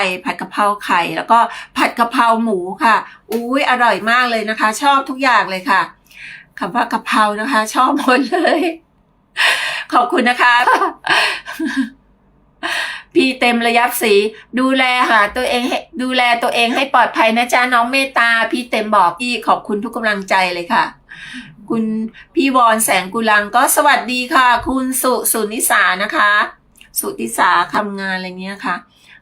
ไข่ผัดกะเพราไข่แล้วก็ผัดกะเพราหมูค่ะ อุ้ยอร่อยมากเลยนะคะ ชอบทุกอย่างเลยค่ะคำว่ากะเพรานะคะ ชอบหมดเลย ขอบคุณนะคะ พี่เต็มระยับสี ดูแลหาตัวเองดูแลตัวเองให้ปลอดภัยนะจ๊ะน้องเมตตา พี่เต็มบอกพี่ขอบคุณทุกกำลังใจเลยค่ะคุณพี่วอนแสงกุลังก็สวัสดีค่ะ คุณสุสุนิสานะคะ สุนิสาทำงานอะไรเนี้ยค่ะ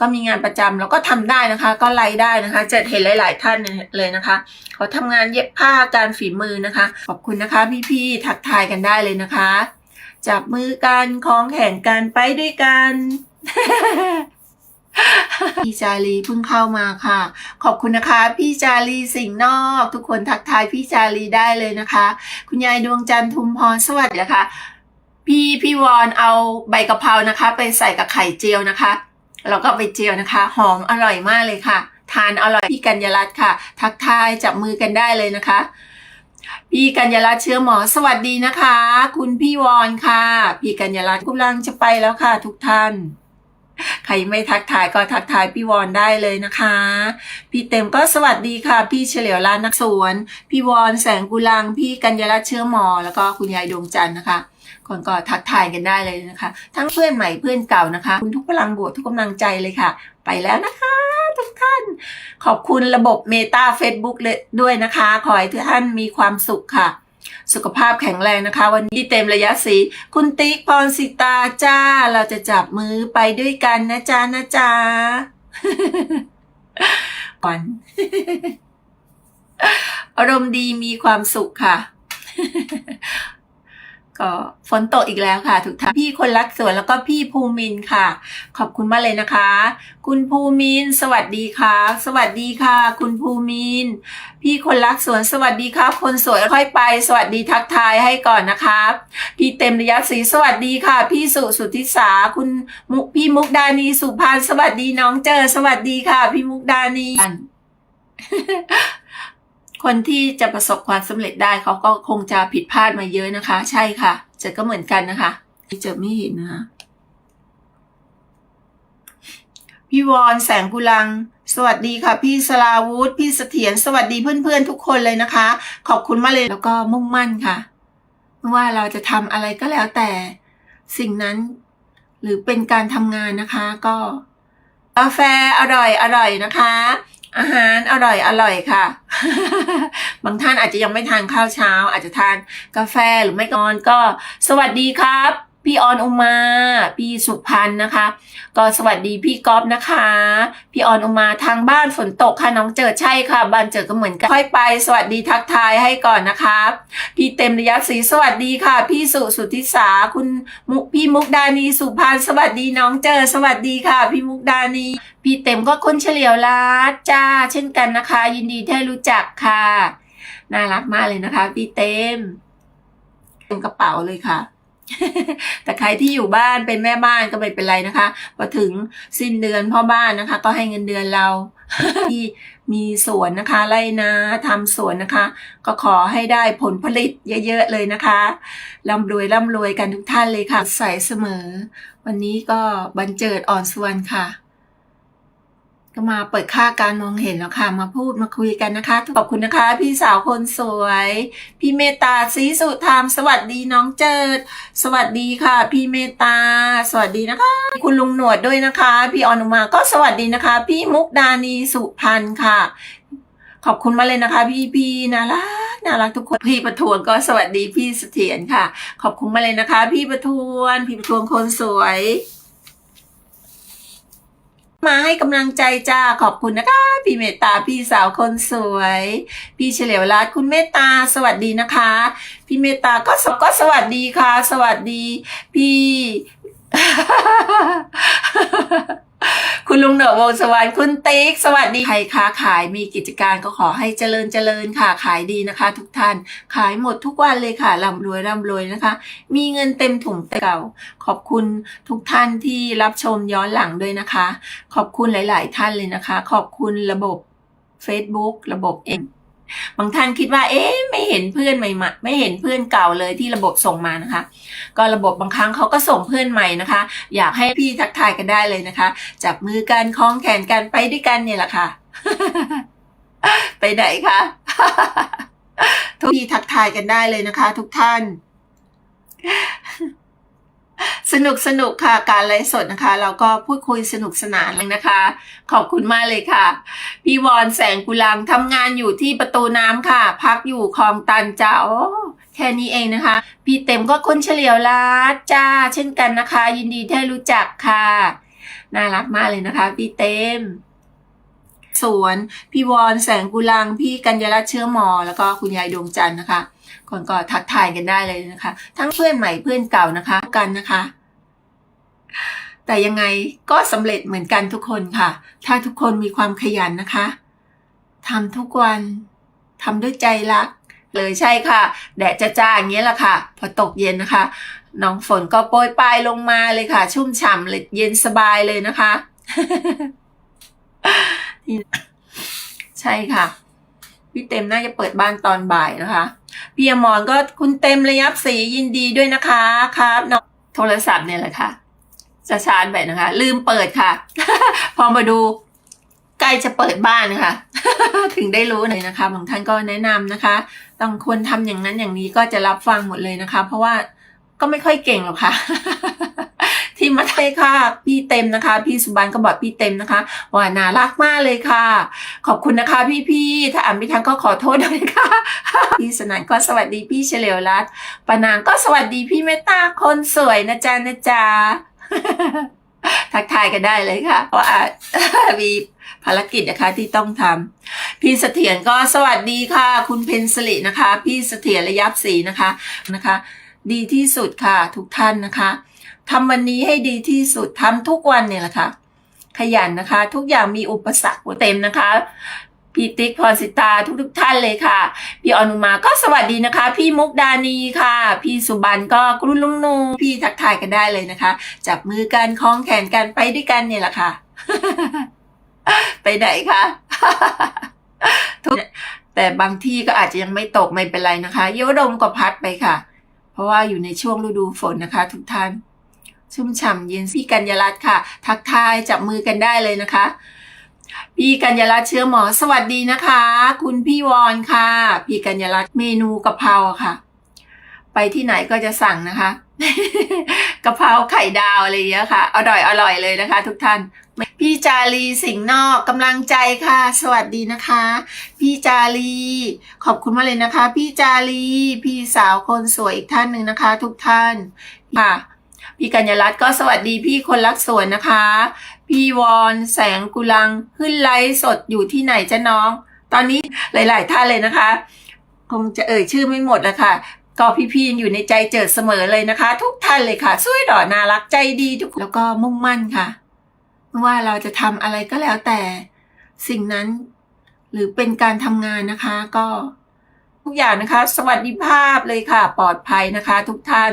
ก็มีงานประจำแล้วก็ทำได้นะคะ ก็ไล่ได้นะคะจะเห็นหลาย ๆ ท่านเลยนะคะเขาทำงานเย็บผ้าการฝีมือนะคะ ขอบคุณนะคะพี่ๆทักทายกันได้เลยนะคะจับมือกันคล้องแขนกันไปด้วยกันพี่จารีเพิ่งเข้ามาค่ะ ขอบคุณนะคะ พี่จารีสิงห์นอก ทุกคนทักทายพี่จารีได้เลยนะคะ คุณยายดวงจันทร์ทุมพรสวัสดีนะคะ พี่พี่วอนเอาใบกะเพรานะคะ ไปใส่กับไข่เจียวนะคะ เราก็ไปเจียวนะคะ หอมอร่อยมากเลยค่ะ ทานอร่อยพี่กัญญารัตน์ค่ะ ทักทายจับมือกันได้เลยนะคะ พี่กัญญารัตน์เชื้อหมอสวัสดีนะคะ คุณพี่วอนค่ะ พี่กัญญารัตน์กำลังจะไปแล้วค่ะ ทุกท่าน ใครไม่ทักทายก็ทักทายพี่วอนได้เลยนะคะ พี่เต็มก็สวัสดีค่ะ พี่เฉลียวร้านนักสวน พี่วอนแสงกุลัง พี่กัญญารัตเชื้อหมอ แล้วก็คุณยายดวงจันทร์นะคะคนก็ทักทายกันได้เลยนะคะ ทั้งเพื่อนใหม่เพื่อนเก่านะคะ คุณทุกพลังบวกทุกกำลังใจเลยค่ะ ไปแล้วนะคะ ทุกท่าน ขอบคุณระบบเมตา Facebook เลยด้วยนะคะ ขอให้ทุกท่านมีความสุขค่ะ สุขภาพแข็งแรงนะคะ วันนี้เต็มระยะสีคุณติ๊กพรสิตาจ้า เราจะจับมือไปด้วยกันนะจ๊ะนะจ๊ะก่อนอารมณ์ดีมีความสุขค่ะ ก็ฝนตกอีกแล้วค่ะทุกท่านพี่คนรักสวนแล้วก็พี่ภูมินค่ะ ขอบคุณมากเลยนะคะ คุณภูมิน สวัสดีค่ะ สวัสดีค่ะ คุณภูมิน พี่คนรักสวนสวัสดีครับ คนสวยค่อยไป สวัสดีทักทายให้ก่อนนะครับพี่เต็มระยะศรีสวัสดีค่ะ พี่สุสุทธิสาคุณมุกพี่มุกดานีสุพานสวัสดีน้องเจอ สวัสดีค่ะ พี่มุกดานี คนที่จะประสบความสำเร็จได้เขาก็คงจะผิดพลาดมาเยอะนะคะ ใช่ค่ะจอก็เหมือนกันนะคะที่จอไม่เห็นนะคะพี่วอนแสงกุลัง สวัสดีค่ะ พี่สลาวุธพี่เสถียรสวัสดีเพื่อนๆทุกคนเลยนะคะ ขอบคุณมากเลยแล้วก็มุ่งมั่นค่ะไม่ว่าเราจะทำอะไรก็แล้วแต่สิ่งนั้น หรือเป็นการทำงานนะคะ ก็กาแฟอร่อยอร่อยนะคะ อาหารอร่อยอร่อยค่ะ บางท่านอาจจะยังไม่ทานข้าวเช้า อาจจะทานกาแฟหรือไม่ก่อนก็ สวัสดีครับ พี่ออนอุมา พี่สุพันนะคะ ก็สวัสดีพี่ก๊อฟนะคะ พี่ออนอุมาทางบ้านฝนตกค่ะน้องเจิดใช่ค่ะ บ้านเจิดก็เหมือนกันค่อยไป สวัสดีทักทายให้ก่อนนะคะพี่เต็มระยะศรีสวัสดีค่ะ พี่สุสุทธิสาคุณมุกพี่มุกดานีสุพานสวัสดีน้องเจอสวัสดีค่ะ พี่มุกดานีพี่เต็มก็คนเฉลียวรัดจ้า เช่นกันนะคะ ยินดีที่ได้รู้จักค่ะน่ารักมากเลยนะคะ พี่เต็มเป็นกระเป๋าเลยค่ะ แต่ใครที่อยู่บ้านเป็นแม่บ้านก็ไม่เป็นไรนะคะพอถึงสิ้นเดือนพ่อบ้านนะคะ ก็ให้เงินเดือนเราที่มีสวนนะคะไร่นาทำสวนนะคะ ก็ขอให้ได้ผลผลิตเยอะๆเลยนะคะร่ำรวยร่ำรวยกันทุกท่านเลยค่ะ ใส่เสมอ วันนี้ก็บันเจิดอ่อนสวนค่ะ ก็มาเปิดค่าการมองเห็นแล้วค่ะ มาพูดมาคุยกันนะคะ ขอบคุณนะคะ พี่สาวคนสวย พี่เมตตาศรีสุธรรมสวัสดีน้องเจิด สวัสดีค่ะ พี่เมตตาสวัสดีนะคะ คุณลุงหนวดด้วยนะคะ พี่ออนุมาก็สวัสดีนะคะ พี่มุกดานีสุพันธ์ค่ะ ขอบคุณมาเลยนะคะ พี่พี่น่ารักน่ารักทุกคนพี่ประทวนก็สวัสดีพี่เสถียรค่ะ ขอบคุณมาเลยนะคะ พี่ประทวน พี่ประทวนคนสวย มาให้กำลังใจจ้าขอบคุณนะคะ พี่เมตตาพี่สาวคนสวย พี่เฉลียวรัตคุณเมตตาสวัสดีนะคะ พี่เมตตาก็สก็สวัสดีค่ะ สวัสดี พี่ ลุงเหนือวงสวรรค์คุณติ๊ก สวัสดี ใครค้าขายมีกิจการก็ขอให้เจริญเจริญค่ะ ขายดีนะคะ ทุกท่าน ขายหมดทุกวันเลยค่ะร่ำรวยร่ำรวยนะคะ มีเงินเต็มถุงเก่า ขอบคุณทุกท่านที่รับชมย้อนหลังด้วยนะคะ ขอบคุณหลาย ๆ ท่านเลยนะคะ ขอบคุณระบบ Facebook ระบบเอง บางท่านคิดว่า เอ๊ะไม่เห็นเพื่อนใหม่ไม่เห็นเพื่อนเก่าเลยที่ระบบส่งมานะคะ ก็ระบบบางครั้งเขาก็ส่งเพื่อนใหม่นะคะ อยากให้พี่ทักทายกันได้เลยนะคะ จับมือกันคล้องแขนกันไปด้วยกันเนี่ยแหละค่ะ ไปไหนคะทุกทีทักทายกันได้เลยนะคะ ทุกท่าน สนุกสนุกค่ะการไลฟ์สดนะคะ เราก็พูดคุยสนุกสนานเลยนะคะ ขอบคุณมากเลยค่ะ พี่วอนแสงกุลังทำงานอยู่ที่ประตูน้ำค่ะ พักอยู่คลองตันจ้าแค่นี้เองนะคะ พี่เต็มก็คนเฉลียวรัดจ้า เช่นกันนะคะ ยินดีที่ได้รู้จักค่ะ น่ารักมากเลยนะคะ พี่เต็ม สวน พี่วอนแสงกุลัง พี่กัญญารัตเชื้อหมอ แล้วก็คุณยายดวงจันทร์นะคะคนก็ทักทายกันได้เลยนะคะ ทั้งเพื่อนใหม่เพื่อนเก่านะคะ กันนะคะ แต่ยังไงก็สำเร็จเหมือนกันทุกคนค่ะ ถ้าทุกคนมีความขยันนะคะทำทุกวันทำด้วยใจรัก เลยใช่ค่ะ แดดจ้าอย่างเงี้ยแหละค่ะ พอตกเย็นนะคะ น้องฝนก็โปรยปลายลงมาเลยค่ะ ชุ่มฉ่ำเลยเย็นสบายเลยนะคะ ใช่ค่ะพี่เต็มน่าจะเปิดบ้านตอนบ่ายนะคะ พี่อมรก็คุณเต็มระยับสียินดีด้วยนะคะครับน้องโทรศัพท์เนี่ยแหละค่ะ จะชาร์จแบตนะคะ ลืมเปิดค่ะ พอมาดูใกล้จะเปิดบ้านนะคะถึงได้รู้เลยนะคะบางท่านก็แนะนำนะคะต้องควรทำอย่างนั้นอย่างนี้ก็จะรับฟังหมดเลยนะคะ เพราะว่าก็ไม่ค่อยเก่งหรอกค่ะ ที่มาไทยค่ะ พี่เต็มนะคะ พี่สุบันก็บอกพี่เต็มนะคะว่าน่ารักมากเลยค่ะ ขอบคุณนะคะ พี่ๆถ้าอ่านไม่ทันก็ขอโทษด้วยค่ะ พี่สนันก็สวัสดีพี่เฉลียวรัตปานางก็สวัสดีพี่เมตตาคนสวยนะจ๊ะนะจ๊ะ ทักทายกันได้เลยค่ะ เพราะว่ามีภารกิจนะคะที่ต้องทำพี่เสถียรก็สวัสดีค่ะ คุณเพนสลินะคะ พี่เสถียรระยับศรีนะคะนะคะ ดีที่สุดค่ะทุกท่านนะคะทำวันนี้ให้ดีที่สุดทำทุกวันเนี่ยแหละค่ะขยันนะคะ ทุกอย่างมีอุปสรรคเต็มนะคะ พี่ติ๊กพรสิตาทุกทุกท่านเลยค่ะ พี่อนุมาก็สวัสดีนะคะ พี่มุกดานีค่ะ พี่สุบันก็กรุนลุงนูพี่ทักทายกันได้เลยนะคะ จับมือกันคล้องแขนกันไปด้วยกันเนี่ยแหละค่ะ ไปไหนคะทุกแต่บางที่ก็อาจจะยังไม่ตกไม่เป็นไรนะคะโยดมก็พัดไปค่ะ เพราะว่าอยู่ในช่วงฤดูฝนนะคะ ทุกท่าน ชุ่มฉ่ำเย็นพี่กัญญรัตน์ค่ะ ทักทายจับมือกันได้เลยนะคะ พี่กัญญารัตน์เชื้อหมอสวัสดีนะคะ คุณพี่วอนค่ะ พี่กัญญารัตน์เมนูกะเพราค่ะ ไปที่ไหนก็จะสั่งนะคะกะเพราไข่ดาวอะไรอย่างเงี้ยค่ะ อร่อยอร่อยเลยนะคะ ทุกท่าน พี่จารีสิงห์นอกกำลังใจค่ะ สวัสดีนะคะ พี่จารีขอบคุณมากเลยนะคะ พี่จารีพี่สาวคนสวยอีกท่านหนึ่งนะคะ ทุกท่านค่ะ พี่กัญญารัตน์ก็สวัสดีพี่คนรักสวนนะคะ พี่วอนแสงกุลังขึ้นไลฟ์สดอยู่ที่ไหนจ๊ะน้อง ตอนนี้หลาย ๆ ท่านเลยนะคะ คงจะเอ่ยชื่อไม่หมดแล้วค่ะก็พี่ๆยังอยู่ในใจเจิดเสมอเลยนะคะ ทุกท่านเลยค่ะสวยดอน่ารักใจดีทุกคนแล้วก็มุ่งมั่นค่ะไม่ว่าเราจะทำอะไรก็แล้วแต่ สิ่งนั้น หรือเป็นการทำงานนะคะ ก็ทุกอย่างนะคะ สวัสดิภาพเลยค่ะ ปลอดภัยนะคะ ทุกท่าน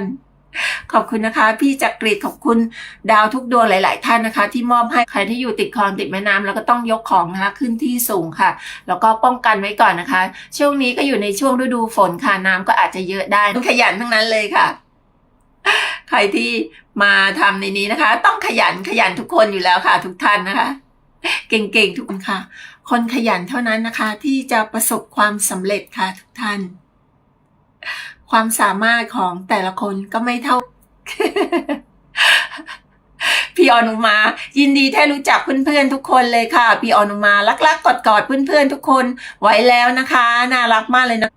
ขอบคุณนะคะ พี่จักรีดขอบคุณดาวทุกดวงหลาย ๆ ท่านนะคะ ที่มอบให้ใครที่อยู่ติดคลองติดแม่น้ำแล้วก็ต้องยกของนะคะขึ้นที่สูงค่ะ แล้วก็ป้องกันไว้ก่อนนะคะ ช่วงนี้ก็อยู่ในช่วงฤดูฝนค่ะน้ำก็อาจจะเยอะได้ต้องขยันทั้งนั้นเลยค่ะ ใครที่มาทำในนี้นะคะ ต้องขยันขยันทุกคนอยู่แล้วค่ะ ทุกท่านนะคะ เก่งๆทุกคนค่ะ คนขยันเท่านั้นนะคะ ที่จะประสบความสำเร็จค่ะทุกท่าน ความสามารถของแต่ละคนก็ไม่เท่า พี่ออนุมา ยินดีที่รู้จักเพื่อนๆทุกคนเลยค่ะ พี่ออนุมารักๆกอดๆเพื่อนๆทุกคนไว้แล้วนะคะ น่ารักมากเลยนะ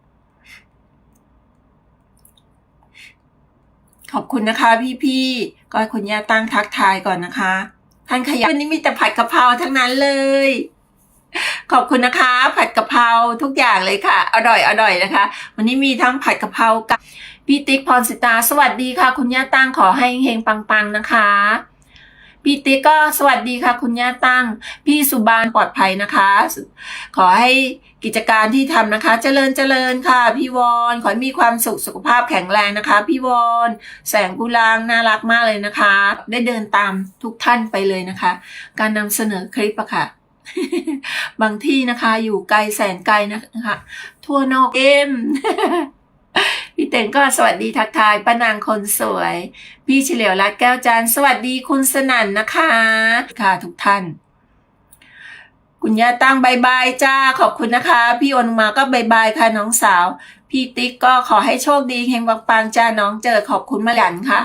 ขอบคุณนะคะพี่ๆก็คุณย่าตั้งทักทายก่อนนะคะท่านขยันนี้มีแต่ผัดกะเพราทั้งนั้นเลย ขอบคุณนะคะ ผัดกะเพราทุกอย่างเลยค่ะ อร่อยอร่อยนะคะ วันนี้มีทั้งผัดกะเพรากับพี่ติ๊กพรสิตา สวัสดีค่ะ คุณย่าตั้งขอให้เฮงปังๆนะคะพี่ติ๊กก็สวัสดีค่ะ คุณย่าตั้ง พี่สุบานปลอดภัยนะคะ ขอให้กิจการที่ทำนะคะ เจริญเจริญค่ะ พี่วอนขอให้มีความสุขสุขภาพแข็งแรงนะคะ พี่วอนแสงกุลางน่ารักมากเลยนะคะ ได้เดินตามทุกท่านไปเลยนะคะ การนำเสนอคลิปอะค่ะ บางที่นะคะ อยู่ไกลแสนไกลนะคะ ทั่วนอกเอ็มพี่เต็งก็สวัสดีทักทายป้านางคนสวย พี่เฉลียวรัตแก้วจันสวัสดีคุณสนั่นนะคะ ค่ะทุกท่าน คุณย่าตั้งบายบายจ้าขอบคุณนะคะ พี่อนมาก็บายบายค่ะน้องสาว พี่ติ๊กก็ขอให้โชคดีเฮงปังๆจ้าน้องเจอขอบคุณมาหยันค่ะ